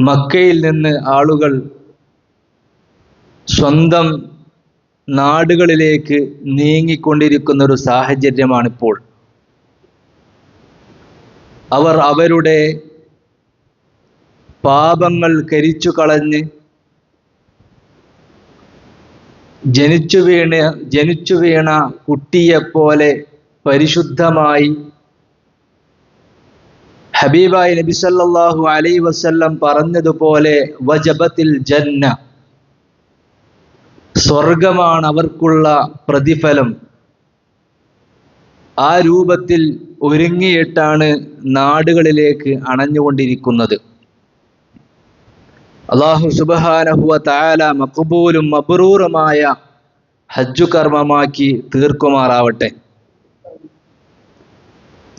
മക്കയിൽ നിന്ന് ആളുകൾ സ്വന്തം നാടുകളിലേക്ക് നീങ്ങിക്കൊണ്ടിരിക്കുന്ന ഒരു സാഹചര്യമാണിപ്പോൾ. അവർ അവരുടെ പാപങ്ങൾ കരിച്ചു കളഞ്ഞ് ജനിച്ചു വീണ ജനിച്ചു വീണ കുട്ടിയെപ്പോലെ പരിശുദ്ധമായി ഹബീബായി നബി സല്ലല്ലാഹു അലൈഹി വസല്ലം പറഞ്ഞതുപോലെ വജബത്തിൽ ജന്ന. സ്വർഗമാണ് അവർക്കുള്ള പ്രതിഫലം. ആ രൂപത്തിൽ ഒരുങ്ങിയിട്ടാണ് നാടുകളിലേക്ക് അണഞ്ഞുകൊണ്ടിരിക്കുന്നത്. അള്ളാഹു സുബഹാനഹുവ താല മക്ബൂലും മബ്രൂറുമായ ഹജ്ജു കർമ്മമാക്കി തീർക്കുമാറാവട്ടെ.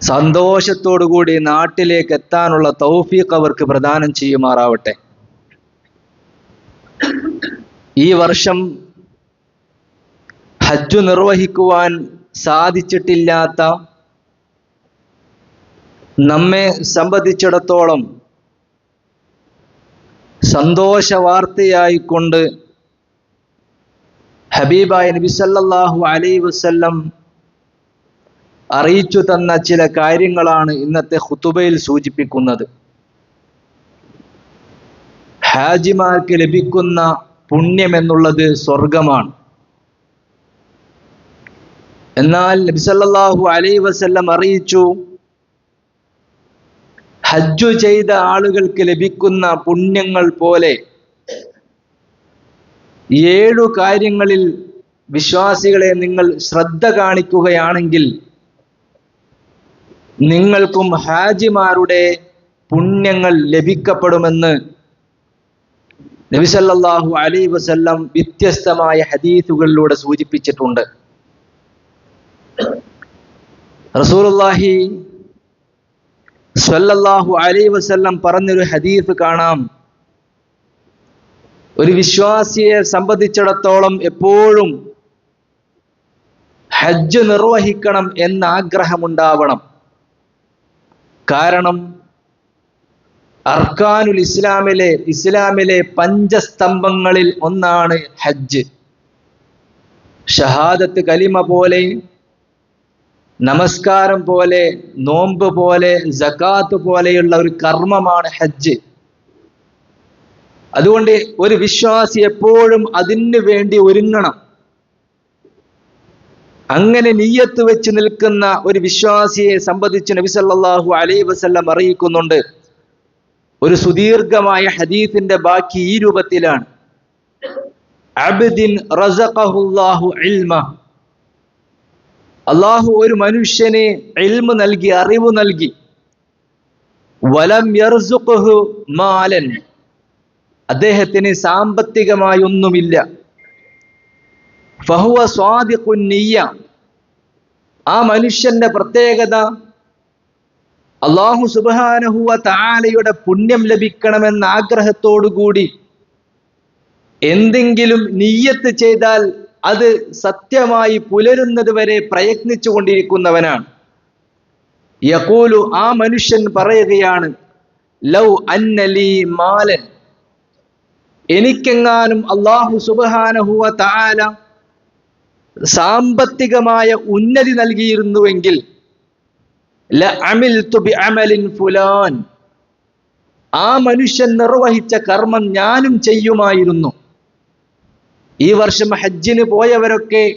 സന്തോഷത്തോടുകൂടി നാട്ടിലേക്ക് എത്താനുള്ള തൗഫീഖ് അവർക്ക് പ്രദാനം ചെയ്യുമാറാവട്ടെ. ഈ വർഷം ഹജ്ജ് നിർവഹിക്കുവാൻ സാധിച്ചിട്ടില്ലാത്ത നമ്മെ സംബന്ധിച്ചിടത്തോളം സന്തോഷ വാർത്തയായിക്കൊണ്ട് ഹബീബായ നബി സല്ലല്ലാഹു അലൈഹി വസല്ലം അറിയിച്ചു തന്ന ചില കാര്യങ്ങളാണ് ഇന്നത്തെ ഖുതുബയിൽ സൂചിപ്പിക്കുന്നത്. ഹാജിമാർക്ക് ലഭിക്കുന്ന പുണ്യം എന്നുള്ളത് സ്വർഗമാണ് എന്നാൽ നബിസല്ലാഹു അലൈ വസല്ലം അറിയിച്ചു ഹജ്ജു ചെയ്ത ആളുകൾക്ക് ലഭിക്കുന്ന പുണ്യങ്ങൾ പോലെ ഏഴു കാര്യങ്ങളിൽ വിശ്വാസികളെ നിങ്ങൾ ശ്രദ്ധ കാണിക്കുകയാണെങ്കിൽ നിങ്ങൾക്കും ഹാജിമാരുടെ പുണ്യങ്ങൾ ലഭിക്കപ്പെടുമെന്ന് നബിസല്ലാഹു അലൈ വസല്ലം വ്യത്യസ്തമായ ഹദീസുകളിലൂടെ സൂചിപ്പിച്ചിട്ടുണ്ട്. റസൂലുള്ളാഹി സല്ലല്ലാഹു അലൈ വസല്ലം പറഞ്ഞൊരു ഹദീസ് കാണാം. ഒരു വിശ്വാസിയെ സംബന്ധിച്ചിടത്തോളം എപ്പോഴും ഹജ്ജ് നിർവഹിക്കണം എന്ന ആഗ്രഹമുണ്ടാവണം കാരണം അർക്കാനുൽ ഇസ്ലാമിലെ ഇസ്ലാമിലെ പഞ്ചസ്തംഭങ്ങളിൽ ഒന്നാണ് ഹജ്ജ്. ഷഹാദത്ത് കലിമ പോലെ നമസ്കാരം പോലെ നോമ്പ് പോലെ ജക്കാത്ത് പോലെയുള്ള ഒരു കർമ്മമാണ് ഹജ്ജ്. അതുകൊണ്ട് ഒരു വിശ്വാസി എപ്പോഴും അതിന് വേണ്ടി ഒരുങ്ങണം. അങ്ങനെ നീയത്ത് വെച്ച് നിൽക്കുന്ന ഒരു വിശ്വാസിയെ സംബന്ധിച്ച് നബി സല്ലല്ലാഹു അലൈഹി വസല്ലം അറിയിക്കുന്നുണ്ട്. ഒരു സുദീർഘമായ ഹദീഫിന്റെ ബാക്കി ഈ രൂപത്തിലാണ്. അള്ളാഹു ഒരു മനുഷ്യനെ എൽമ നൽകി അറിവ് നൽകി. വലം മാലൻ. അദ്ദേഹത്തിന് സാമ്പത്തികമായി ഒന്നുമില്ല ഫഹുവ സ്വാദിഖുൻ ആ മനുഷ്യന്റെ പ്രത്യേകത അള്ളാഹു സുബാനഹുവ താലയുടെ പുണ്യം ലഭിക്കണമെന്ന ആഗ്രഹത്തോടുകൂടി എന്തെങ്കിലും നീയത്ത് ചെയ്താൽ അത് സത്യമായി പുലരുന്നത് വരെ പ്രയത്നിച്ചു കൊണ്ടിരിക്കുന്നവനാണ്. യകൂലു ആ മനുഷ്യൻ പറയുകയാണ് ലൗ അന്നലി മാലൻ. എനിക്കെങ്ങാനും അള്ളാഹു സുബാനഹുവ താല സാമ്പത്തികമായ ഉന്നതി നൽകിയിരുന്നുവെങ്കിൽ ഫുലാൻ. ആ മനുഷ്യൻ നിർവഹിച്ച കർമ്മം ഞാനും ചെയ്യുമായിരുന്നു. ഈ വർഷം ഹജ്ജിന് പോയവരൊക്കെ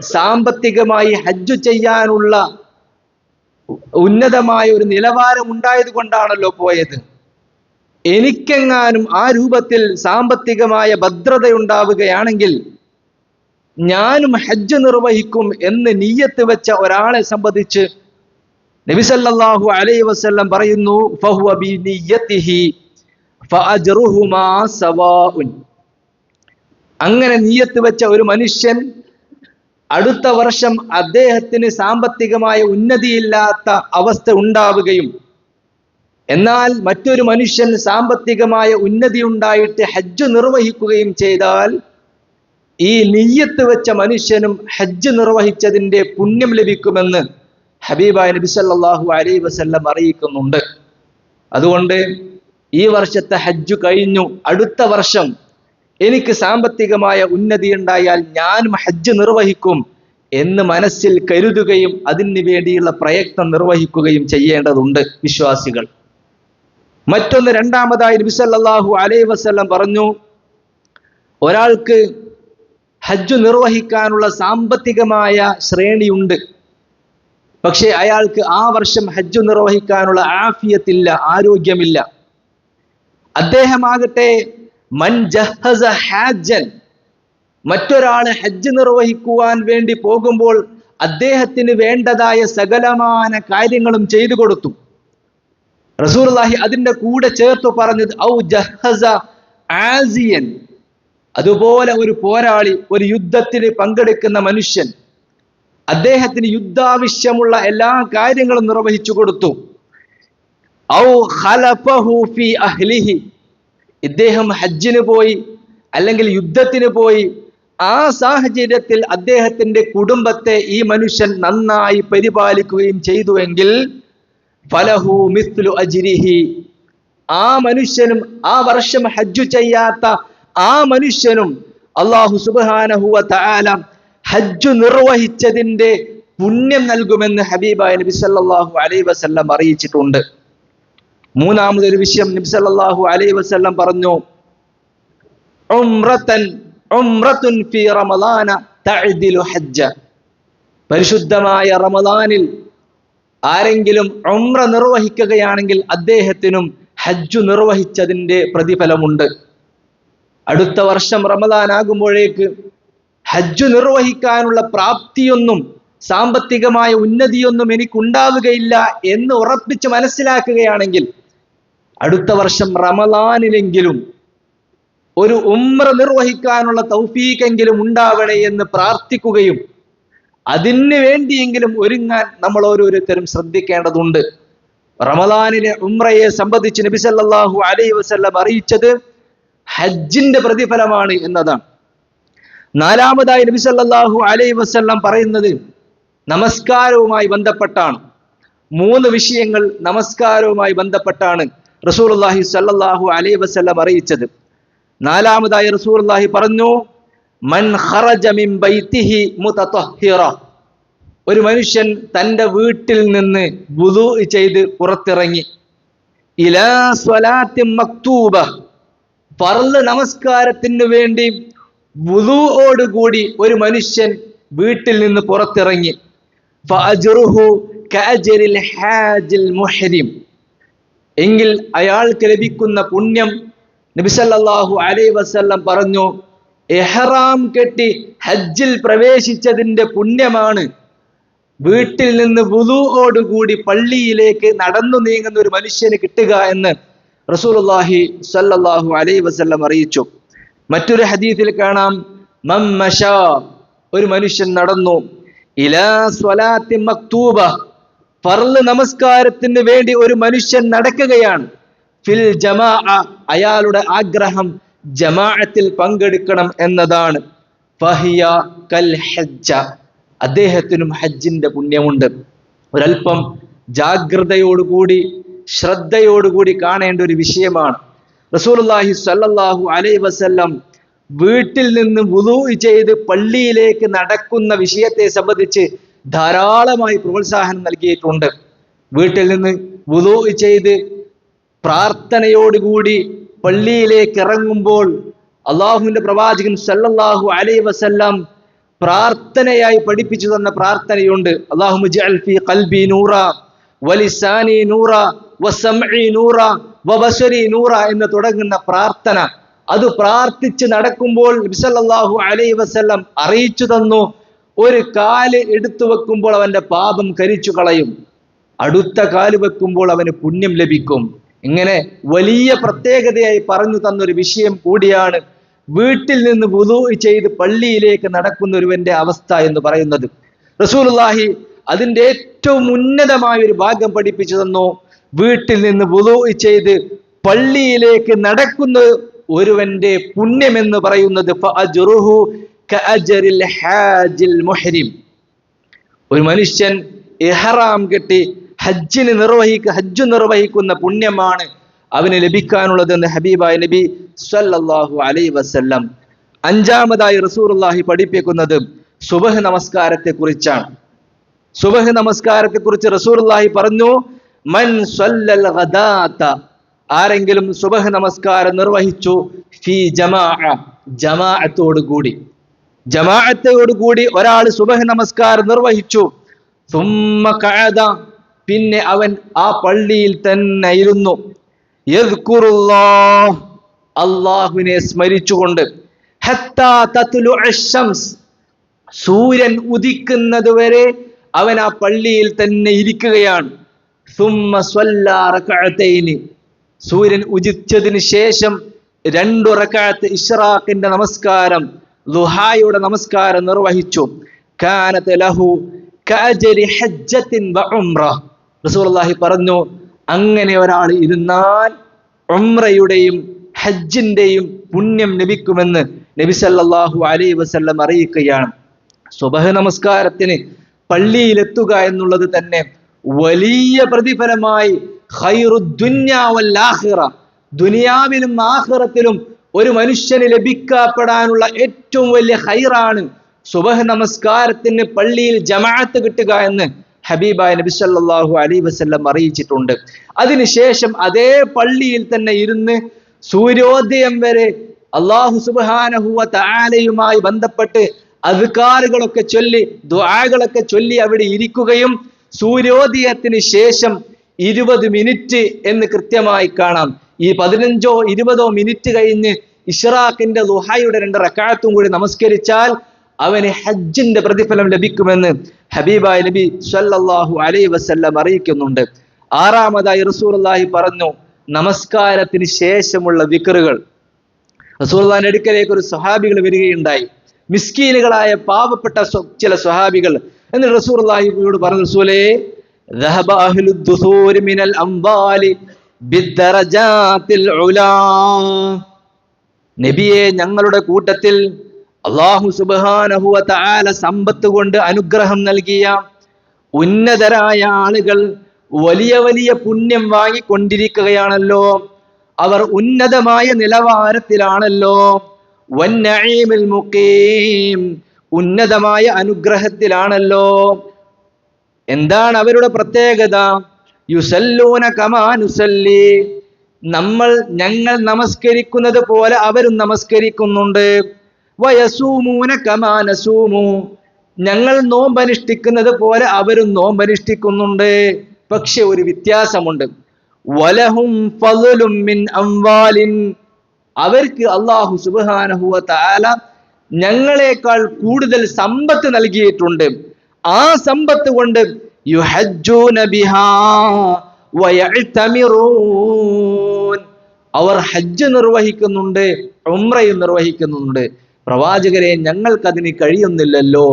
സാമ്പത്തികമായി ഹജ്ജ് ചെയ്യാനുള്ള ഉന്നതമായ ഒരു നിലവാരം ഉണ്ടായത് കൊണ്ടാണല്ലോ പോയത്. എനിക്കെങ്ങാനും ആ രൂപത്തിൽ സാമ്പത്തികമായ ഭദ്രത ഉണ്ടാവുകയാണെങ്കിൽ ഞാനും ഹജ്ജ് നിർവഹിക്കും എന്ന് നീയത്ത് വെച്ച ഒരാളെ സംബന്ധിച്ച് നബിസല്ലാഹു അലൈ വസല്ലം പറയുന്നു അങ്ങനെ നീയത്ത് വെച്ച ഒരു മനുഷ്യൻ അടുത്ത വർഷം അദ്ദേഹത്തിന് സാമ്പത്തികമായ ഉന്നതിയില്ലാത്ത അവസ്ഥ ഉണ്ടാവുകയും എന്നാൽ മറ്റൊരു മനുഷ്യൻ സാമ്പത്തികമായ ഉന്നതി ഉണ്ടായിട്ട് ഹജ്ജ് നിർവഹിക്കുകയും ചെയ്താൽ ഈ നെയ്യത്ത് വെച്ച മനുഷ്യനും ഹജ്ജ് നിർവഹിച്ചതിന്റെ പുണ്യം ലഭിക്കുമെന്ന് ഹബീബായ നബി സല്ലല്ലാഹു അലൈഹി വസല്ലം അറിയിക്കുന്നുണ്ട്. അതുകൊണ്ട് ഈ വർഷത്തെ ഹജ്ജ് കഴിഞ്ഞു. അടുത്ത വർഷം എനിക്ക് സാമ്പത്തികമായ ഉന്നതി ഉണ്ടായാൽ ഞാനും ഹജ്ജ് നിർവഹിക്കും എന്ന് മനസ്സിൽ കരുതുകയും അതിനു വേണ്ടിയുള്ള പ്രയത്നം നിർവഹിക്കുകയും ചെയ്യേണ്ടതുണ്ട് വിശ്വാസികൾ. മറ്റൊന്ന് രണ്ടാമതായി നബി സല്ലല്ലാഹു അലൈഹി വസല്ലം പറഞ്ഞു ഒരാൾക്ക് ഹജ്ജ് നിർവഹിക്കാനുള്ള സാമ്പത്തികമായ ശ്രേണിയുണ്ട്. പക്ഷേ അയാൾക്ക് ആ വർഷം ഹജ്ജ് നിർവഹിക്കാനുള്ള ആഫിയത്തില്ല ആരോഗ്യമില്ല. അദ്ദേഹമാകട്ടെ മൻ ജഹസ ഹാജൻ മറ്റൊരാൾ ഹജ്ജ് നിർവഹിക്കുവാൻ വേണ്ടി പോകുമ്പോൾ അദ്ദേഹത്തിന് വേണ്ടതായ സകലമാന കാര്യങ്ങളും ചെയ്തു കൊടുത്തു. റസൂർലാഹി അതിന്റെ കൂടെ ചേർത്ത് പറഞ്ഞത് ഔ ജഹസ ആസിയൻ അതുപോലെ ഒരു പോരാളി ഒരു യുദ്ധത്തിൽ പങ്കെടുക്കുന്ന മനുഷ്യൻ അദ്ദേഹത്തിന് യുദ്ധാവശ്യമുള്ള എല്ലാ കാര്യങ്ങളും നിർവഹിച്ചു കൊടുത്തു. ഔ അഹ്ലിഹി. ഇദ്ദേഹം ഹജ്ജിന് പോയി അല്ലെങ്കിൽ യുദ്ധത്തിന് പോയി. ആ സാഹചര്യത്തിൽ അദ്ദേഹത്തിന്റെ കുടുംബത്തെ ഈ മനുഷ്യൻ നന്നായി പരിപാലിക്കുകയും ചെയ്തുവെങ്കിൽ ഫലഹു മിസ്ലു അജിരിഹി. ആ മനുഷ്യനും ആ വർഷം ഹജ്ജു ചെയ്യാത്ത ആ മനുഷ്യനും അള്ളാഹു സുബാനഹുവ തആല ഹജ്ജ് നിർവഹിച്ചതിന്റെ പുണ്യം നൽകുമെന്ന് ഹബീബായ നബി സല്ലല്ലാഹു അലൈഹി വസല്ലം അറിയിച്ചിട്ടുണ്ട്. മൂന്നാമതൊരു വിഷയം നബി സല്ലല്ലാഹു അലൈഹി വസല്ലം പറഞ്ഞു പരിശുദ്ധമായ റമദാനിൽ ആരെങ്കിലും ഉംറ നിർവഹിക്കുകയാണെങ്കിൽ അദ്ദേഹത്തിനും ഹജ്ജു നിർവഹിച്ചതിന്റെ പ്രതിഫലമുണ്ട്. അടുത്ത വർഷം റമദാൻ ആകുമ്പോഴേക്ക് ഹജ്ജ് നിർവഹിക്കാനുള്ള പ്രാപ്തിയൊന്നും സാമ്പത്തികമായ ഉന്നതിയൊന്നും എനിക്കുണ്ടാവുകയില്ല എന്ന് ഉറപ്പിച്ച് മനസ്സിലാക്കുകയാണെങ്കിൽ അടുത്ത വർഷം റമദാനിലെങ്കിലും ഒരു ഉമ്ര നിർവഹിക്കാനുള്ള തൗഫീക്കെങ്കിലും ഉണ്ടാവണേ എന്ന് പ്രാർത്ഥിക്കുകയും അതിന് വേണ്ടിയെങ്കിലും ഒരുങ്ങാൻ നമ്മൾ ഓരോരുത്തരും ശ്രദ്ധിക്കേണ്ടതുണ്ട്. റമദാനിലെ ഉമ്രയെ സംബന്ധിച്ച് നബി സല്ലല്ലാഹു അലൈഹി വസല്ലം അറിയിച്ചത് ഹജ്ജിന്റെ പ്രതിഫലമാണ് എന്നതാണ്. നാലാമതായി നബി സല്ലല്ലാഹു അലൈഹി വസല്ലം പറയുന്നത് നമസ്കാരവുമായി ബന്ധപ്പെട്ടാണ്. മൂന്ന് വിഷയങ്ങൾ നമസ്കാരവുമായി ബന്ധപ്പെട്ടാണ് റസൂലുള്ളാഹി സല്ലല്ലാഹു അലൈഹി വസല്ലം അറിയിച്ചത്. നാലാമതായി റസൂലുള്ളാഹി പറഞ്ഞു മൻ ഖറജ മിൻ ബൈത്തിഹി മുതതഹിറ ഒരു മനുഷ്യൻ തന്റെ വീട്ടിൽ നിന്ന് വുളു ചെയ്ത് പുറത്തിറങ്ങി. ഇലാ സ്വലാത്തി മക്തൂബ. ഫർൾ നമസ്കാരത്തിന് വേണ്ടി വുളുവോടുകൂടി ഒരു മനുഷ്യൻ വീട്ടിൽ നിന്ന് പുറത്തിറങ്ങി. എങ്കിൽ അയാൾക്ക് ലഭിക്കുന്ന പുണ്യം നബിസല്ലാഹു അലൈ വസല്ലം പറഞ്ഞു എഹറാം കെട്ടി ഹജ്ജിൽ പ്രവേശിച്ചതിന്റെ പുണ്യമാണ്. വീട്ടിൽ നിന്ന് വുതുവോടുകൂടി പള്ളിയിലേക്ക് നടന്നു നീങ്ങുന്ന ഒരു മനുഷ്യന് കിട്ടുക എന്ന് റസൂലുള്ളാഹി സല്ലല്ലാഹു അലൈഹി വസല്ലം അറിയിച്ചു. മറ്റൊരു ഹദീസിൽ കാണാം മം മശാ ഒരു മനുഷ്യൻ നടന്നു. ഇലാ സ്വലാത്തി മക്തൂബ ഫർൾ നമസ്കാരത്തിന് വേണ്ടി ഒരു മനുഷ്യൻ നടക്കുകയാണ്. ഫിൽ ജമാ അയാളുടെ ആഗ്രഹം ജമാഅത്തിൽ പങ്കെടുക്കണം എന്നതാണ്. ഫഹിയ കൽ ഹജ്ജ അദ്ദേഹത്തിനും ഹജ്ജിന്റെ പുണ്യമുണ്ട്. ഒരൽപ്പം ജാഗ്രതയോടുകൂടി ശ്രദ്ധയോടുകൂടി കാണേണ്ട ഒരു വിഷയമാണ്. റസൂലുള്ളാഹി സ്വല്ലല്ലാഹു അലൈഹി വസല്ലം വീട്ടിൽ നിന്ന് വുളു ചെയ്ത് പള്ളിയിലേക്ക് നടക്കുന്ന വിഷയത്തെ സംബന്ധിച്ച് ധാരാളമായി പ്രോത്സാഹനം നൽകിയിട്ടുണ്ട്. വീട്ടിൽ നിന്ന് വുളു ചെയ്ത് പ്രാർത്ഥനയോടുകൂടി പള്ളിയിലേക്ക് ഇറങ്ങുമ്പോൾ അള്ളാഹുവിന്റെ പ്രവാചകൻ സല്ലല്ലാഹു അലൈഹി വസല്ലം പ്രാർത്ഥനയായി പഠിപ്പിച്ചു തന്ന പ്രാർത്ഥനയുണ്ട്. അള്ളാഹു നൂറ വലിസാനി നൂറ എന്ന് തുടങ്ങുന്ന പ്രാർത്ഥന. അത് പ്രാർത്ഥിച്ച് നടക്കുമ്പോൾ നബിസല്ലാഹു അലൈ വസല്ലം അറിയിച്ചു തന്നു. ഒരു കാൽ എടുത്തു വെക്കുമ്പോൾ അവന്റെ പാപം കരിച്ചു കളയും. അടുത്ത കാൽ വെക്കുമ്പോൾ അവന് പുണ്യം ലഭിക്കും. ഇങ്ങനെ വലിയ പ്രത്യേകതയായി പറഞ്ഞു തന്നൊരു വിഷയം കൂടിയാണ് വീട്ടിൽ നിന്ന് വുതു ചെയ്ത് പള്ളിയിലേക്ക് നടക്കുന്ന ഒരുവന്റെ അവസ്ഥ എന്ന് പറയുന്നത്. റസൂലുള്ളാഹി അതിന്റെ ഏറ്റവും ഉന്നതമായ ഒരു ഭാഗം പഠിപ്പിച്ചു തന്നു. വീട്ടിൽ നിന്ന് വുളു ചെയ്ത് പള്ളിയിലേക്ക് നടക്കുന്ന ഒരുവന്റെ പുണ്യം എന്ന് പറയുന്നത് ഒരു മനുഷ്യൻ എഹറാം കെട്ടി ഹജ്ജിന് നിർവഹിക്ക ഹജ്ജ് നിർവഹിക്കുന്ന പുണ്യമാണ് അവന് ലഭിക്കാനുള്ളതെന്ന് ഹബീബായ നബി സല്ലല്ലാഹു അലൈ വസല്ലം അഞ്ചാമതായി റസൂലുള്ളാഹി പഠിപ്പിക്കുന്നത് സുബഹ് നമസ്കാരത്തെ കുറിച്ചാണ് സുബഹ് നമസ്കാരത്തെ കുറിച്ച് റസൂറുല്ലാഹി പറഞ്ഞു മൻ സല്ലൽ ഗദാത. ആരെങ്കിലും സുബഹ് നമസ്കാരം നിർവഹിച്ചു ജമാഅത്തോട് കൂടി. ജമാഅത്തോട് കൂടി ഒരാൾ സുബഹ് നമസ്കാരം നിർവഹിച്ചു. കഅദ. പിന്നെ അവൻ ആ പള്ളിയിൽ തന്നെ ഇരുന്നു. അള്ളാഹുവിനെ സ്മരിച്ചുകൊണ്ട് സൂര്യൻ ഉദിക്കുന്നത് വരെ അവൻ ആ പള്ളിയിൽ തന്നെ ഇരിക്കുകയാണ്. സൂര്യൻ ഉദിച്ചതിന് ശേഷം രണ്ടു റകഅത്ത് ഇഷ്റാഖിന്റെ നമസ്കാരം ലുഹായുടെ നമസ്കാരം നിർവഹിച്ചു. കാനത്ത് ലഹു ഉംറ. പറഞ്ഞു അങ്ങനെ ഒരാൾ ഇരുന്നാൽ ഉംറയുടെയും ഹജ്ജിന്റെയും പുണ്യം ലഭിക്കുമെന്ന് നബി സല്ലല്ലാഹു അലൈഹി വസല്ലം അറിയിക്കുകയാണ്. സുബഹ നമസ്കാരത്തിന് പള്ളിയിലെത്തുക എന്നുള്ളത് തന്നെ വലിയ പ്രതിഫലമായി ദുനിയാവിലും ആഹ്റത്തിലും ഒരു മനുഷ്യന് ലഭിക്കപ്പെടാനുള്ള ഏറ്റവും വലിയ ഹൈറാണ് സുബഹ് നമസ്കാരത്തിന് പള്ളിയിൽ ജമാഅത്ത് കിട്ടുക എന്ന് ഹബീബായ നബി സല്ലാഹു അലൈഹി വസ്ല്ലം അറിയിച്ചിട്ടുണ്ട്. അതിനുശേഷം അതേ പള്ളിയിൽ തന്നെ ഇരുന്ന് സൂര്യോദയം വരെ അള്ളാഹു സുബ്ഹാനഹു തആലയുമായി ബന്ധപ്പെട്ട് അധികാറുകളൊക്കെ ചൊല്ലി ദുആകളൊക്കെ ചൊല്ലി അവിടെ ഇരിക്കുകയും സൂര്യോദയത്തിന് ശേഷം ഇരുപത് മിനിറ്റ് എന്ന് കൃത്യമായി കാണാം. ഈ പതിനഞ്ചോ ഇരുപതോ മിനിറ്റ് കഴിഞ്ഞ് ഇഷ്റാഖിന്റെ ദുഹായുടെ രണ്ട് റക്കാത്തും കൂടി നമസ്കരിച്ചാൽ അവന് ഹജ്ജിന്റെ പ്രതിഫലം ലഭിക്കുമെന്ന് ഹബീബായ് നബി സ്വല്ലല്ലാഹു അലൈഹി വസല്ലം അറിയിക്കുന്നുണ്ട്. ആറാമതായി റസൂലുള്ളാഹി പറഞ്ഞു നമസ്കാരത്തിന് ശേഷമുള്ള വിക്റുകൾ. റസൂലുള്ളാഹിന്റെ അടുക്കലേക്ക് ഒരു സ്വഹാബികൾ വരികയുണ്ടായി. മിസ്കീലുകളായ പാവപ്പെട്ട ചില സ്വഹാബികൾ. എന്നിട്ട് റസൂർ അള്ളാഹിബിയോട് പറഞ്ഞു റസൂലേ നബിയെ ഞങ്ങളുടെ കൂട്ടത്തിൽ അള്ളാഹു സുബാനഹുവ താല സമ്പത്ത് കൊണ്ട് അനുഗ്രഹം നൽകിയ ഉന്നതരായ ആളുകൾ വലിയ വലിയ പുണ്യം വാങ്ങിക്കൊണ്ടിരിക്കുകയാണല്ലോ. അവർ ഉന്നതമായ നിലവാരത്തിലാണല്ലോ. ഉന്നതമായ അനുഗ്രഹത്തിലാണല്ലോ. എന്താണ് അവരുടെ പ്രത്യേകത? യുസല്ലൂന കമാനുസല്ലി നമ്മൾ ഞങ്ങൾ നമസ്കരിക്കുന്നത് പോലെ അവരും നമസ്കരിക്കുന്നുണ്ട്. വയസൂമൂന കമാനസൂമു ഞങ്ങൾ നോമ്പനുഷ്ഠിക്കുന്നത് പോലെ അവരും നോമ്പനുഷ്ഠിക്കുന്നുണ്ട്. പക്ഷെ ഒരു വ്യത്യാസമുണ്ട്. വലഹും മിൻ അംവാലിൻ. അവർക്ക് അള്ളാഹു സുബ്ഹാനഹു താല ഞങ്ങളെക്കാൾ കൂടുതൽ സമ്പത്ത് നൽകിയിട്ടുണ്ട്. ആ സമ്പത്ത് കൊണ്ട് അവർ ഹജ്ജ് നിർവഹിക്കുന്നുണ്ട് ഉമ്രയും നിർവഹിക്കുന്നുണ്ട്. പ്രവാചകരെ ഞങ്ങൾക്കതിന് കഴിയുന്നില്ലല്ലോ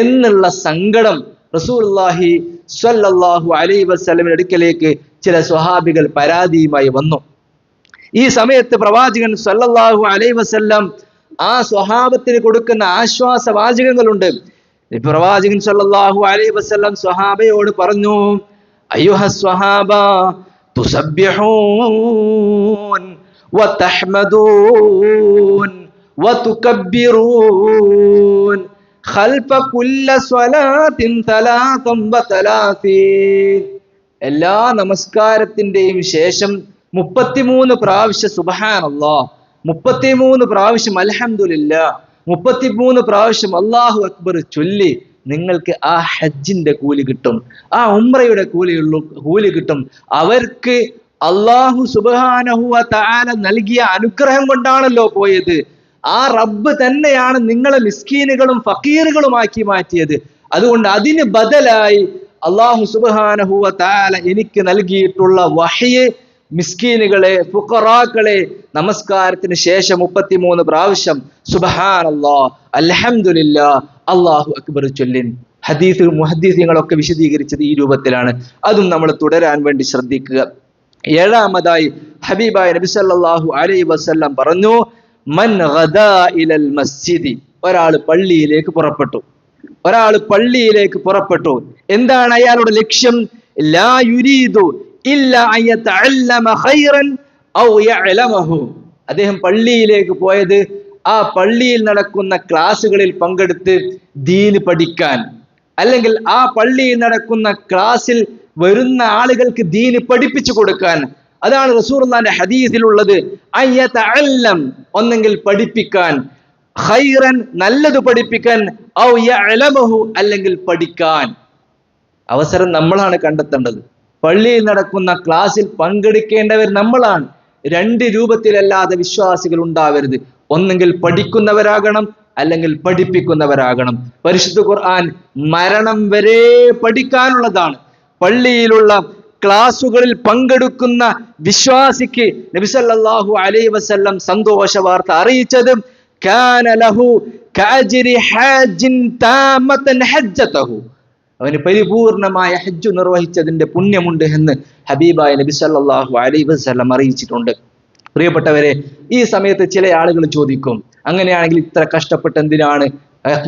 എന്നുള്ള സങ്കടം റസൂലുള്ളാഹി സ്വല്ലല്ലാഹു അലൈ വസല്ലമിന്റെ അടുക്കലേക്ക് ചില സ്വഹാബികൾ പരാതിയുമായി വന്നു. ഈ സമയത്ത് പ്രവാചകൻ സല്ലല്ലാഹു അലൈഹി വസല്ലം ആ സ്വഹാബത്തിന് കൊടുക്കുന്ന ആശ്വാസ വാചകങ്ങളുണ്ട് ഈ പ്രവാചകൻ സല്ലല്ലാഹു അലൈഹി വസല്ലം സ്വഹാബയോട് പറഞ്ഞു അയ്യുഹ സ്വഹാബ തുസബ്ബിഹൂൻ വതഹ്മദൂൻ വതുകബ്ബിറൂൻ خلف كل صلاة ثلاثا وثلاثين എല്ലാ നമസ്കാരത്തിന്റെയും ശേഷം മുപ്പത്തിമൂന്ന് പ്രാവശ്യം സുബഹാനല്ലോ മുപ്പത്തിമൂന്ന് പ്രാവശ്യം അലഹമുല്ല മുപ്പത്തിമൂന്ന് പ്രാവശ്യം അള്ളാഹു അക്ബർ ചൊല്ലി നിങ്ങൾക്ക് ആ ഹജ്ജിന്റെ കൂലി കിട്ടും ആ ഉംറയുടെ കൂലിയുള്ള കൂലി കിട്ടും. അവർക്ക് അള്ളാഹു സുബാനഹുവ താല നൽകിയ അനുഗ്രഹം കൊണ്ടാണല്ലോ പോയത്. ആ റബ്ബ് തന്നെയാണ് നിങ്ങളെ മിസ്കീനുകളും ഫക്കീറുകളുമാക്കി മാറ്റിയത്. അതുകൊണ്ട് അതിന് ബദലായി അള്ളാഹു സുബാനഹുവ താല എനിക്ക് നൽകിയിട്ടുള്ള വഹയെ മിസ്കീനുകളെ ഫുഖറാക്കളെ നമസ്കാരത്തിന് ശേഷം മുപ്പത്തിമൂന്ന് പ്രാവശ്യം സുബഹാൻ അല്ലാ അൽഹംദുലില്ല അള്ളാഹു അക്ബർ ചൊല്ലിൻ. ഹദീസ് മുഹദീസുകളൊക്കെ വിശദീകരിച്ചത് ഈ രൂപത്തിലാണ്. അതും നമ്മൾ തുടരാൻ വേണ്ടി ശ്രദ്ധിക്കുക. ഏഴാമതായി ഹബീബായ നബി സല്ലല്ലാഹു അലൈഹി വസല്ലം പറഞ്ഞു മൻ ഇലൽ മസ്ജിദി. ഒരാൾ പള്ളിയിലേക്ക് പുറപ്പെട്ടു. ഒരാൾ പള്ളിയിലേക്ക് പുറപ്പെട്ടു. എന്താണ് അയാളുടെ ലക്ഷ്യം? ലാ യുരീദു അദ്ദേഹം പള്ളിയിലേക്ക് പോയത് ആ പള്ളിയിൽ നടക്കുന്ന ക്ലാസ്സുകളിൽ പങ്കെടുത്ത് ദീന് പഠിക്കാൻ. അല്ലെങ്കിൽ ആ പള്ളിയിൽ നടക്കുന്ന ക്ലാസ്സിൽ വരുന്ന ആളുകൾക്ക് ദീന് പഠിപ്പിച്ചു കൊടുക്കാൻ. അതാണ് റസൂർന്റെ ഹദീസിലുള്ളത്. അയ്യതഅല്ലം ഒന്നെങ്കിൽ പഠിപ്പിക്കാൻ. ഖൈറൻ നല്ലത് പഠിപ്പിക്കാൻ. ഔ അല്ലെങ്കിൽ പഠിക്കാൻ. അവസരം നമ്മളാണ് കണ്ടെത്തേണ്ടത്. പള്ളിയിൽ നടക്കുന്ന ക്ലാസ്സിൽ പങ്കെടുക്കേണ്ടവർ നമ്മളാണ്. രണ്ട് രൂപത്തിലല്ലാതെ വിശ്വാസികൾ ഉണ്ടാവരുത്. ഒന്നെങ്കിൽ പഠിക്കുന്നവരാകണം അല്ലെങ്കിൽ പഠിപ്പിക്കുന്നവരാകണം. പരിശുദ്ധ ഖുർആൻ മരണം വരെ പഠിക്കാനുള്ളതാണ്. പള്ളിയിലുള്ള ക്ലാസുകളിൽ പങ്കെടുക്കുന്ന വിശ്വാസിക്ക് നബിസല്ലാഹു അലൈ വസല്ലം സന്തോഷ വാർത്ത അറിയിച്ചത് ഹാജിൻ അവന് പരിപൂർണമായ ഹജ്ജ് നിർവഹിച്ചതിന്റെ പുണ്യമുണ്ട് എന്ന് ഹബീബായ നബി സല്ലല്ലാഹു അലൈഹി വസല്ലം അറിയിച്ചിട്ടുണ്ട്. പ്രിയപ്പെട്ടവരെ ഈ സമയത്ത് ചില ആളുകൾ ചോദിക്കും അങ്ങനെയാണെങ്കിൽ ഇത്ര കഷ്ടപ്പെട്ട് എന്തിനാണ്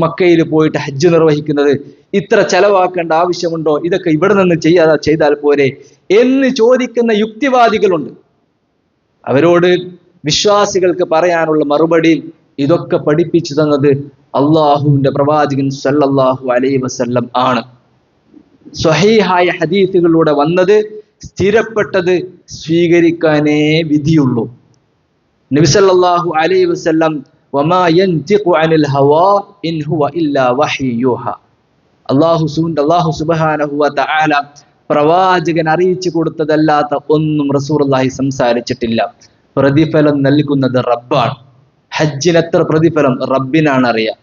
മക്കയിൽ പോയിട്ട് ഹജ്ജ് നിർവഹിക്കുന്നത്? ഇത്ര ചെലവാക്കേണ്ട ആവശ്യമുണ്ടോ? ഇതൊക്കെ ഇവിടെ നിന്ന് ചെയ്യാതെ ചെയ്താൽ പോരെ? എന്ന് ചോദിക്കുന്ന യുക്തിവാദികളുണ്ട്. അവരോട് വിശ്വാസികൾക്ക് പറയാനുള്ള മറുപടി ഇതൊക്കെ പഠിപ്പിച്ചു തന്നത് അള്ളാഹുവിന്റെ പ്രവാചകൻ സല്ലല്ലാഹു അലൈഹി വസല്ലം ആണ്. സ്വഹീഹായ ഹദീസുകളിലൂടെ വന്നത് സ്ഥിരപ്പെട്ടത് സ്വീകരിക്കാനേ വിധിയുള്ളൂ. നബിസല്ലാഹു അലൈഹി വസല്ലം വമാ യൻതിഖു അനിൽ ഹവാ ഇൻ ഹുവ ഇല്ലാ വഹ്യു യൂഹ. അല്ലാഹു സുബ്ഹാന അല്ലാഹു സുബ്ഹാനഹു വ തആല പ്രവാചകൻ അറിയിച്ചു കൊടുത്തതല്ലാത്ത ഒന്നും റസൂലുള്ളാഹി സംസാരിച്ചിട്ടില്ല. പ്രതിഫലം നൽകുന്നത് റബ്ബാണ്. ഹജ്ജിന് എത്ര പ്രതിഫലം? റബ്ബിനാണ് അറിയാം.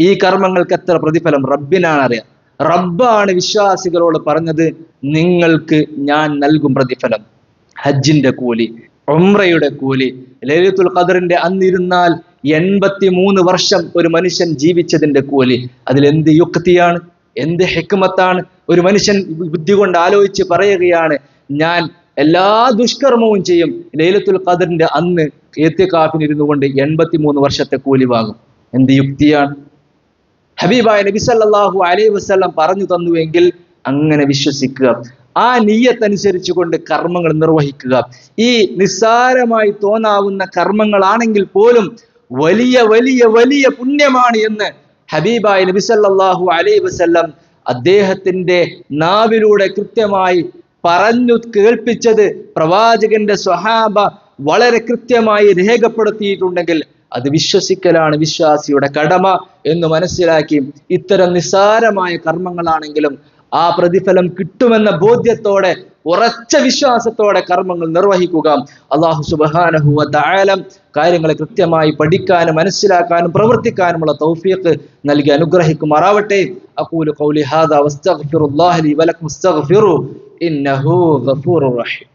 ഈ കർമ്മങ്ങൾക്ക് എത്ര പ്രതിഫലം? റബ്ബിനാണ് അറിയാം. റബ്ബാണ് വിശ്വാസികളോട് പറഞ്ഞത് നിങ്ങൾക്ക് ഞാൻ നൽകും പ്രതിഫലം. ഹജ്ജിന്റെ കൂലി ഉംറയുടെ കൂലി ലലിത്തുൽ ഖദറിന്റെ അന്നിരുന്നാൽ എൺപത്തി മൂന്ന് വർഷം ഒരു മനുഷ്യൻ ജീവിച്ചതിന്റെ കൂലി. അതിൽ എന്ത് യുക്തിയാണ് എന്ത് ഹെക്കുമത്താണ് ഒരു മനുഷ്യൻ ബുദ്ധി കൊണ്ട് ആലോചിച്ച് പറയുകയാണ് ഞാൻ എല്ലാ ദുഷ്കർമ്മവും ചെയ്യും. ലൈലത്തുൽ ഖദറിന്റെ അന്ന് ഏത്യക്കാഫിന് ഇരുന്നു കൊണ്ട് എൺപത്തി മൂന്ന് വർഷത്തെ കൂലി വാങ്ങും. എന്ത് യുക്തിയാണ്? ഹബീബായ നബി സല്ലല്ലാഹു അലൈഹി വസല്ലം പറഞ്ഞു തന്നുവെങ്കിൽ അങ്ങനെ വിശ്വസിക്കുക. ആ നീയത്തനുസരിച്ച് കൊണ്ട് കർമ്മങ്ങൾ നിർവഹിക്കുക. ഈ നിസ്സാരമായി തോന്നാവുന്ന കർമ്മങ്ങളാണെങ്കിൽ പോലും വലിയ വലിയ വലിയ പുണ്യമാണ് എന്ന് ഹബീബായ നബി സല്ലല്ലാഹു അലൈഹി വസല്ലം അദ്ദേഹത്തിന്റെ നാവിലൂടെ കൃത്യമായി പറഞ്ഞു കേൾപ്പിച്ചത് പ്രവാചകന്റെ സ്വഹാബ വളരെ കൃത്യമായി രേഖപ്പെടുത്തിയിട്ടുണ്ടെങ്കിൽ അത് വിശ്വസിക്കലാണ് വിശ്വാസിയുടെ കടമ എന്ന് മനസ്സിലാക്കി ഇത്തരം നിസ്സാരമായ കർമ്മങ്ങളാണെങ്കിലും ആ പ്രതിഫലം കിട്ടുമെന്ന ബോധ്യത്തോടെ ഉറച്ച വിശ്വാസത്തോടെ കർമ്മങ്ങൾ നിർവഹിക്കുക. അള്ളാഹു സുബാനഹുവ തായാലം കാര്യങ്ങളെ കൃത്യമായി പഠിക്കാനും മനസ്സിലാക്കാനും പ്രവർത്തിക്കാനുമുള്ള തൗഫീഖ് നൽകി അനുഗ്രഹിക്കുമാറാവട്ടെ. അഖൂലു ഖൗലി ഹാദാ വസ്തഗ്ഫിറുല്ലാഹി വലക്കും വസ്തഗ്ഫിറു. ഇന്നഹു ഗഫൂറുർ റഹീം.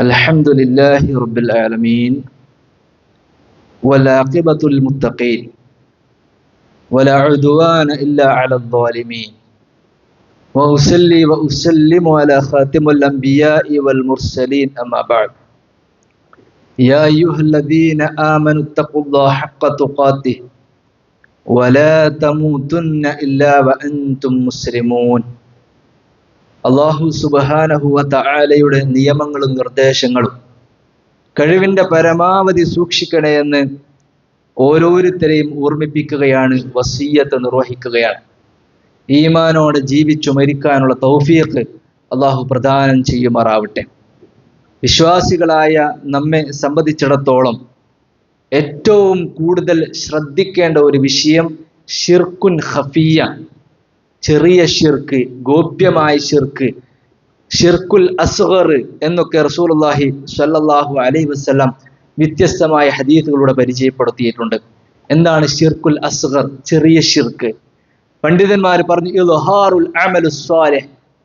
الحمد لله رب العالمين والعاقبة للمتقين ولا عدوان إلا على الظالمين وأصلي وأسلم على خاتم الأنبياء والمرسلين أما بعد. يا أيها الذين آمنوا اتقوا الله حق تقاته ولا تموتن إلا وأنتم مسلمون. അള്ളാഹു സുബഹാനഹുവ തആലയുടെ നിയമങ്ങളും നിർദ്ദേശങ്ങളും കഴിവിന്റെ പരമാവധി സൂക്ഷിക്കണേ എന്ന് ഓരോരുത്തരെയും ഓർമ്മിപ്പിക്കുകയാണ് വസീയത്ത് നിർവഹിക്കുകയാണ്. ഈമാനോട് ജീവിച്ചു മരിക്കാനുള്ള തൗഫീഖ് അള്ളാഹു പ്രദാനം ചെയ്യുമാറാവട്ടെ. വിശ്വാസികളായ നമ്മെ സംബന്ധിച്ചിടത്തോളം ഏറ്റവും കൂടുതൽ ശ്രദ്ധിക്കേണ്ട ഒരു വിഷയം ഷിർക്കുൻ ഖഫിയ ചെറിയ ഷിർക്ക് ഗോപ്യമായ ഷിർക്ക് ഷിർക്കുൽ അസ്ഗർ എന്നൊക്കെ റസൂലുള്ളാഹി സ്വല്ലല്ലാഹു അലൈഹി വസല്ലം വ്യത്യസ്തമായ ഹദീസുകളുടെ പരിചയപ്പെടുത്തിയിട്ടുണ്ട്. എന്താണ് ഷിർക്കുൽ അസ്ഗർ? ചെറിയ ഷിർക്ക് പണ്ഡിതന്മാർ പറഞ്ഞു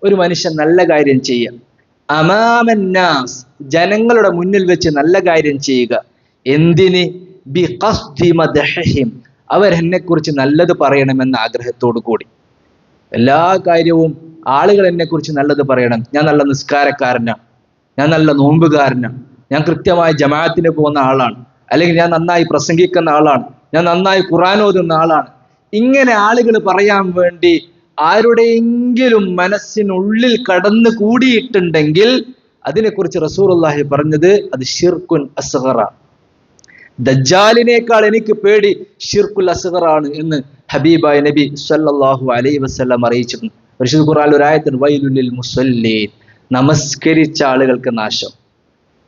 ഒരു മനുഷ്യൻ നല്ല കാര്യം ചെയ്യുക. അമാമന്നാസ് ജനങ്ങളുടെ മുന്നിൽ വെച്ച് നല്ല കാര്യം ചെയ്യുക. എന്തിന്? ബി അവരെന്നെ കുറിച്ച് നല്ലത് പറയണമെന്ന ആഗ്രഹത്തോടു കൂടി എല്ലാ കാര്യവും ആളുകൾ എന്നെ കുറിച്ച് നല്ലത് പറയണം. ഞാൻ നല്ല നിസ്കാരക്കാരനാണ് ഞാൻ നല്ല നോമ്പുകാരനാണ് ഞാൻ കൃത്യമായി ജമാഅത്തിന് പോകുന്ന ആളാണ്. അല്ലെങ്കിൽ ഞാൻ നന്നായി പ്രസംഗിക്കുന്ന ആളാണ്. ഞാൻ നന്നായി ഖുർആൻ ഓതുന്ന ആളാണ്. ഇങ്ങനെ ആളുകൾ പറയാൻ വേണ്ടി ആരുടെയെങ്കിലും മനസ്സിനുള്ളിൽ കടന്നു കൂടിയിട്ടുണ്ടെങ്കിൽ അതിനെക്കുറിച്ച് റസൂറുല്ലാഹി പറഞ്ഞത് അത് ഷിർക്കുൻ അസ്ഗറ. ദജ്ജാലിനേക്കാൾ എനിക്ക് പേടി ഷിർക്കുൽ അസ്ഗറാണ് എന്ന് ഹബീബായ നബി സല്ലല്ലാഹു അലൈഹി വസല്ലം അറിയിച്ചിട്ടുണ്ട് പരിശുദ്ധ ഖുർആൻ ഒരു ആയത്തിന് വൈലുലിൽ മുസല്ലീൻ നമസ്കരിച്ച ആളുകൾക്ക് നാശം.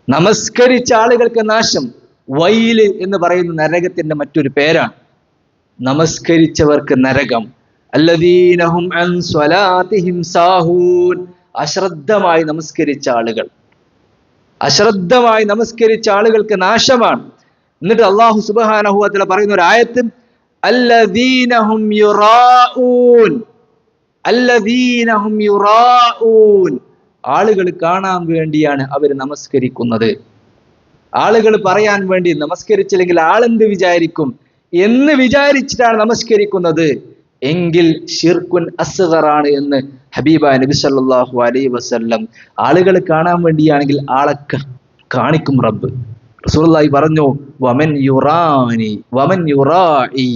നമസ്കരിച്ച ആളുകൾക്ക് നാശം. വൈൽ എന്ന് പറയുന്ന നരകത്തിന്റെ മറ്റൊരു പേരാണ്. നമസ്കരിച്ചവർക്ക് നരകം. അല്ലദീനഹും അൻ സ്വലാത്തിഹിം സാഹൂൻ. അശ്രദ്ധമായി നമസ്കരിച്ച ആളുകൾ. അശ്രദ്ധമായി നമസ്കരിച്ച ആളുകൾക്ക് നാശമാണ്. എന്നിട്ട് അള്ളാഹു തആല പറയുന്ന ഒരു ആയത്ത് അല്ലദീനഹും യുറാഊൻ. അല്ലദീനഹും യുറാഊൻ. ആളുകൾ കാണാൻ വേണ്ടിയാണ് അവർ നമസ്കരിക്കുന്നത്. ആളുകൾ പറയാൻ വേണ്ടി നമസ്കരിച്ചില്ലെങ്കിൽ ആളെന്ത് വിചാരിക്കും? എന്ന് വിചാരിച്ചിട്ടാണ് നമസ്കരിക്കുന്നത്. എങ്കിൽ ഷിർക്കുൻ അസ്ഗറാണ് എന്ന് ഹബീബ നബി സല്ലാഹു അലൈ വസ്ല്ലം ആളുകൾ കാണാൻ വേണ്ടിയാണെങ്കിൽ ആളെ കാണിക്കും റബ്ബ്. റസൂലുള്ളാഹി പറഞ്ഞു വമൻ യുറാനി വമൻ യുറായി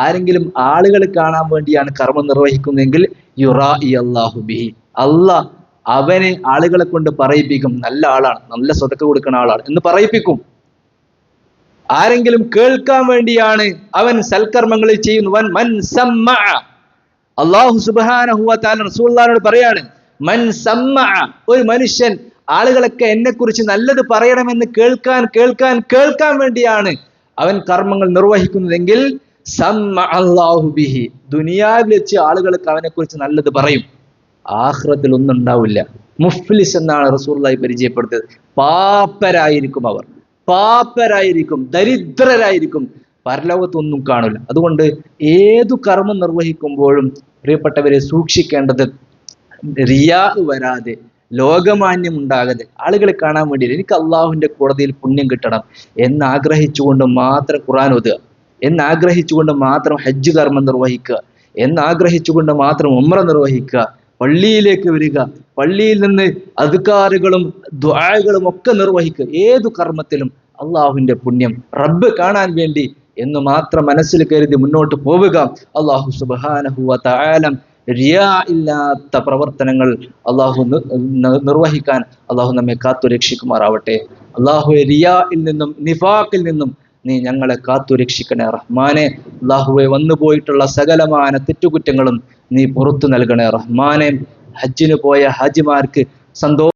ആരെങ്കിലും ആളുകൾ കാണാൻ വേണ്ടിയാണ് കർമ്മം നിർവഹിക്കുന്നതെങ്കിൽ യുറാഇ അല്ലാഹു ബിഹി. അല്ലാ അവനെ ആളുകളെ കൊണ്ട് പറയിപ്പിക്കും. നല്ല ആളാണ് നല്ല സ്വതക്ക കൊടുക്കുന്ന ആളാണ് എന്ന് പറയിപ്പിക്കും. ആരെങ്കിലും കേൾക്കാൻ വേണ്ടിയാണ് അവൻ സൽക്കർമ്മങ്ങൾ ചെയ്യുന്നവൻ മൻ സമ്മഅ അള്ളാഹു തആല റസൂലുള്ളാഹിനോട് പറയാണ് മൻ സമ്മഅ ഒരു മനുഷ്യൻ ആളുകളൊക്കെ എന്നെ കുറിച്ച് നല്ലത് പറയണമെന്ന് കേൾക്കാൻ കേൾക്കാൻ കേൾക്കാൻ വേണ്ടിയാണ് അവൻ കർമ്മങ്ങൾ നിർവഹിക്കുന്നതെങ്കിൽ ബിഹി. ദുനിയാവിൽ വെച്ച് ആളുകൾക്ക് അവനെ കുറിച്ച് നല്ലത് പറയും. ആഹ്റത്തിൽ ഒന്നും ഉണ്ടാവില്ല. മുഫ്ലിസ് എന്നാണ് റസൂലുള്ളാഹി പരിചയപ്പെടുത്തിയത്. പാപ്പരായിരിക്കും അവർ. പാപ്പരായിരിക്കും ദരിദ്രരായിരിക്കും. പരലോകത്തൊന്നും കാണില്ല. അതുകൊണ്ട് ഏതു കർമ്മം നിർവഹിക്കുമ്പോഴും പ്രിയപ്പെട്ടവരെ സൂക്ഷിക്കേണ്ടത് റിയാ വരാതെ ലോകമാന്യം ഉണ്ടാകരുത് ആളുകളെ കാണാൻ വേണ്ടി എനിക്ക് അള്ളാഹുവിന്റെ കോടതിയിൽ പുണ്യം കിട്ടണം എന്ന് ആഗ്രഹിച്ചുകൊണ്ട് മാത്രം ഖുറാൻ ഓതുക. എന്ന് ആഗ്രഹിച്ചുകൊണ്ട് മാത്രം ഹജ്ജ് കർമ്മം നിർവഹിക്കുക. എന്ന് ആഗ്രഹിച്ചുകൊണ്ട് മാത്രം ഉമ്ര നിർവഹിക്കുക. പള്ളിയിലേക്ക് വരിക. പള്ളിയിൽ നിന്ന് അധികാരികളും ദ്വാരകളും ഒക്കെ നിർവഹിക്കുക. ഏതു കർമ്മത്തിലും അള്ളാഹുവിന്റെ പുണ്യം റബ്ബ് കാണാൻ വേണ്ടി എന്ന് മാത്രം മനസ്സിൽ കരുതി മുന്നോട്ട് പോവുക. അള്ളാഹു സുബാനഹുവ താലം റിയാ ഇല്ലാത്ത പ്രവർത്തനങ്ങൾ അള്ളാഹു നിർവഹിക്കാൻ അള്ളാഹു നമ്മെ കാത്തു രക്ഷിക്കുമാറാവട്ടെ. അള്ളാഹു റിയായിൽ നിന്നും നിഫാഖിൽ നിന്നും നീ ഞങ്ങളെ കാത്തു രക്ഷിക്കണേ റഹ്മാനെ. അള്ളാഹുവെ വന്നു പോയിട്ടുള്ള സകലമാന തെറ്റുകുറ്റങ്ങളും നീ പുറത്തു നൽകണേ റഹ്മാനെ. ഹജ്ജിന് പോയ ഹാജിമാർക്ക് സന്തോഷം